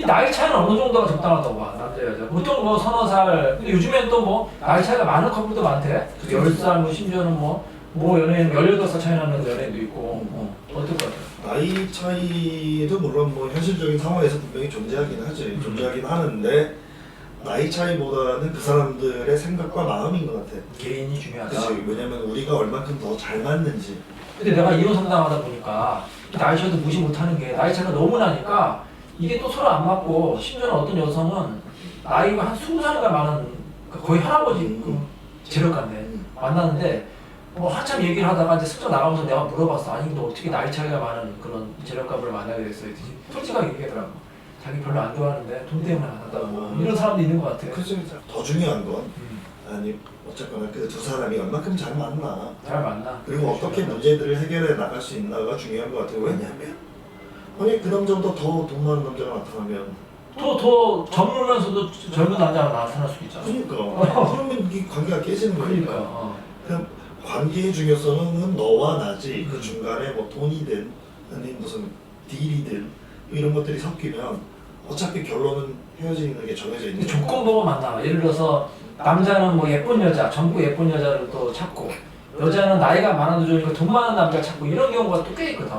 이 나이 차이는 어느 정도가 적당하다고 봐 남자 여자. 보통 뭐 서너 살 근데 요즘엔 또 뭐 나이 차이가 많은 커플도 많대. 10살 뭐 심지어는 뭐, 뭐 연예인 18살 차이 나는 연예인도 있고. 어, 어떨 것 같아? 나이 차이도 물론 뭐 현실적인 상황에서 분명히 존재하긴 하지 음. 존재하긴 하는데 나이 차이보다는 그 사람들의 생각과 마음인 것 같아. 개인이 중요하다. 그치. 왜냐면 우리가 얼만큼 더 잘 맞는지. 근데 내가 이혼 상담하다 보니까 이 나이 차이도 무시 못하는 게 나이 차이가 너무 나니까 이게 또 서로 안 맞고 심지어는 어떤 여성은 나이가 한 20살인가 많은 그 거의 할아버지 그 재력가인데 음. 만났는데 뭐 한참 얘기를 하다가 이제 슬쩍 나가면서 내가 물어봤어. 아니 근데 어떻게 나이 차이가 많은 그런 재력가를 만나게 됐어 했더니 솔직하게 얘기하더라고. 자기 별로 안 좋아하는데 돈 때문에 만났다고. 음. 이런 사람도 있는 것 같아. 그치 더 중요한 건 음, 아니 어쨌거나 그 두 사람이 얼만큼 잘 맞나. 잘 만나. 그리고 어떻게 문제들을 해결해 나갈 수 있나가 중요한 것 같아요. 왜냐면 아니 그 남자보다 더돈 많은 남자가 나타나면 또더 젊으면서도 젊은 남자가 나타날 수도 있잖아 그러니까 그러면 이 관계가 깨지는 그러니까 거니까 어. 그냥 관계의 중요성은 너와 나지 그 음. 중간에 뭐 돈이든 아니 무슨 딜이든 이런 것들이 섞이면 어차피 결론은 헤어지는 게 정해져 있는 근데 조건 보고 만나. 예를 들어서 남자는 뭐 예쁜 여자, 전부 예쁜 여자를 또 찾고 여자는 나이가 많아도 좋으니까 돈 많은 남자 찾고 이런 경우가 또 꽤 있거든.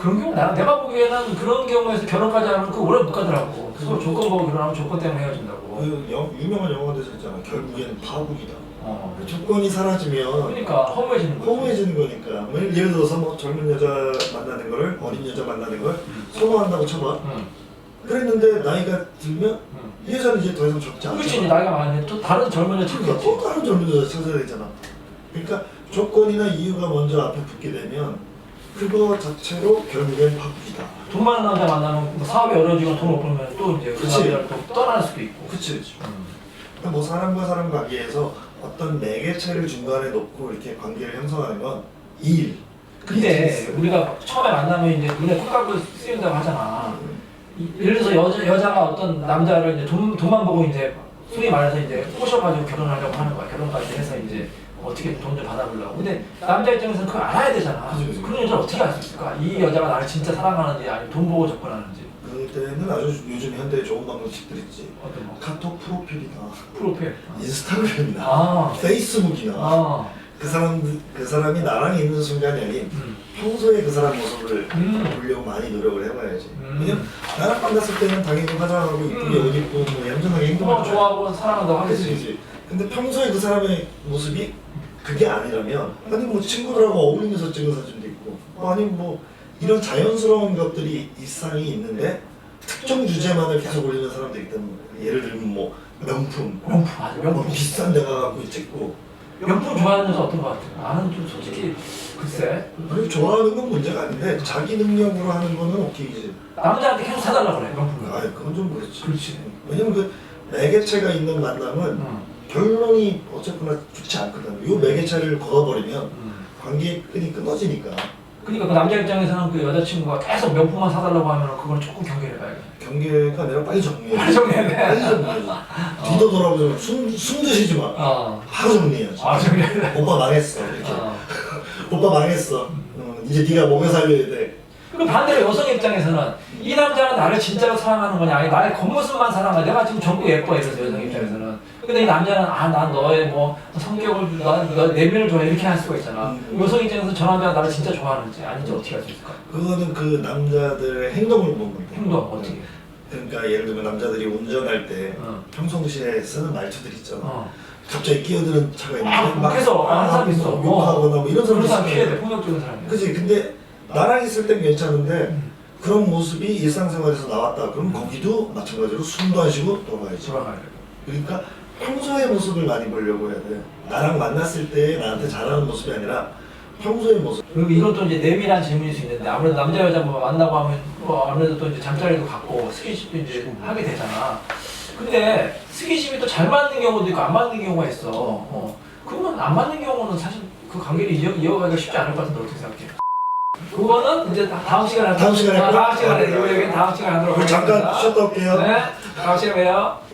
그런 경우 나 내가 보기에는 그런 경우에서 결혼까지 하면 그 오래 못 가더라고. 서로 조건 보고 결혼하면 조건 때문에 헤어진다고. 그 영, 유명한 영화 대사 있잖아 결국에는 파국이다 어. 조건이 사라지면 그러니까 허무해지는 거지. 허무해지는 거니까 뭐 예를 들어서 뭐 젊은 여자 만나는 거를 어린 여자 만나는 걸 선호한다고 쳐봐 응. 그랬는데 나이가 들면 응. 이 여자는 이제 더 이상 적지 않잖아 그렇지 이제 나이가 많으면 또 다른 젊은 여자 그러니까 찾겠지. 또 다른 젊은 여자 찾아야 되잖아 그러니까 조건이나 이유가 먼저 앞에 붙게 되면 그거 자체로 결국엔 파국이다 돈 많은 남자 만나면 뭐 사업이 어려지고 돈 못 벌면 또 이제 그 그치. 남자를 또 떠날 수도 있고. 그치 그치 음. 그러니까 뭐 사람과 사람 관계에서 어떤 매개체를 중간에 놓고 이렇게 관계를 형성하는 건 일. 근데 우리가 처음에 만나면 이제 눈에 콩깍을 쓰인다고 하잖아. 이- 예를 들어서 여자, 여자가 어떤 남자를 이제 돈, 돈만 보고 이제 소위 말해서 이제 꼬셔가지고 결혼하려고 하는 거야. 결혼까지 해서 이제 어떻게 돈좀 받아보려고. 근데 남자 입장에서는 그걸 알아야 되잖아. 그치, 그치. 그런 여자를 어떻게 알 수 있을까? 이 여자가 나를 진짜 사랑하는지 아니면 돈 보고 접근하는지. 그때는 아주 요즘 현대에 좋은 방법식들 있지. 어떤 뭐 카톡 프로필이나 프로필. 인스타그램이나 아. 페이스북이나 아. 그 사람 그 사람이 나랑 있는 순간이 아닌 음. 평소에 그 사람 모습을 음. 보려고 많이 노력을 해봐야지. 음. 왜냐면 나랑 만났을 때는 당연히 화장하고 이쁘게 음. 옷 입고 뭐 얌전하게 뭐 행동하고 좋아하고 사랑한다고 하겠지. 그치. 근데 평소에 그 사람의 모습이 그게 아니라면 아니 뭐 친구들하고 어울리면서 찍은 사진도 있고 아니 뭐 이런 자연스러운 것들이 일상이 있는데 특정 주제만을 계속 올리는 있다는 거예요. 예를 들면 뭐 명품, 명품 맞아 뭐 명품. 비싼 데 가 갖고 찍고 명품 좋아하는 여자 어떤 거 같아? 나는 좀 솔직히 글쎄 아니 좋아하는 건 문제가 아닌데 자기 능력으로 하는 거는 오케이지. 남자한테 계속 사달라 그래 명품. 아 그건 좀 그렇지. 그렇지. 왜냐면 그 매개체가 있는 만남은 응. 결론이 어쨌거나 좋지 않거든. 요 매개체를 걸어버리면 응. 관계 끈이 끊어지니까 그러니까 그 남자 입장에서는 그 여자친구가 계속 명품만 사달라고 하면 그걸 조금 경계를 해봐야겠네. 경계가 아니라 빨리 정리해. 빨리 정리해야 돼. 빨리 정리해. 뒤도 돌아보지 마. 숨, 숨 드시지 마. 어. 바로 정리해야지. 아 정리해야 돼. 오빠 망했어. 이렇게. 어. 오빠 망했어. 어, 이제 네가 먹여 살려야 돼. 그 반대로 여성 입장에서는 이 남자는 나를 진짜로 사랑하는 거냐 아니 나의 겉모습만 사랑하냐 내가 지금 전부 예뻐 이래서 여성 입장에서는 근데 이 남자는 아 난 너의 뭐 성격을 너 내면을 좋아해 이렇게 할 수가 있잖아 음. 여성 입장에서 저 남자가 나를 진짜 좋아하는지 아닌지 어떻게 알 수 있을까 그거는 그 남자들의 행동을 보는 건데. 행동 어떻게 그러니까 예를 들면 남자들이 운전할 때 어. 평상시에 쓰는 말투들 있잖아. 어. 갑자기 끼어드는 차가 있는데 아, 막 해서 한 사람 있어. 막 욕하거나 뭐 이런 사람 그런 사람 피해야 있어. 돼 폭력적인 사람이야 그지 근데 나랑 있을 땐 괜찮은데 음. 그런 모습이 일상생활에서 나왔다 그럼 거기도 마찬가지로 숨도 안 쉬고 돌아가야지 돌아가야 돼 그러니까 평소의 모습을 많이 보려고 해야 돼 나랑 만났을 때 나한테 잘하는 모습이 아니라 평소의 모습 그리고 이것도 이제 내밀한 질문일 수 있는데 아무래도 남자 여자 뭐 만나고 하면 뭐 아무래도 또 이제 잠자리도 갖고 스킨십도 이제 하게 되잖아. 근데 스킨십이 또 잘 맞는 경우도 있고 안 맞는 경우가 있어. 어. 그러면 안 맞는 경우는 사실 그 관계를 이어, 이어가기가 쉽지 않을 것 같은데 어떻게 생각해? 그거는 이제 다- 다음 시간에 다음 시간에 아, 다음 꼭- 시간에 이 얘기는 다음 시간에 하도록 그럼 잠깐 하겠습니다. 쉬었다 올게요 네, 다음 시간에 봬요.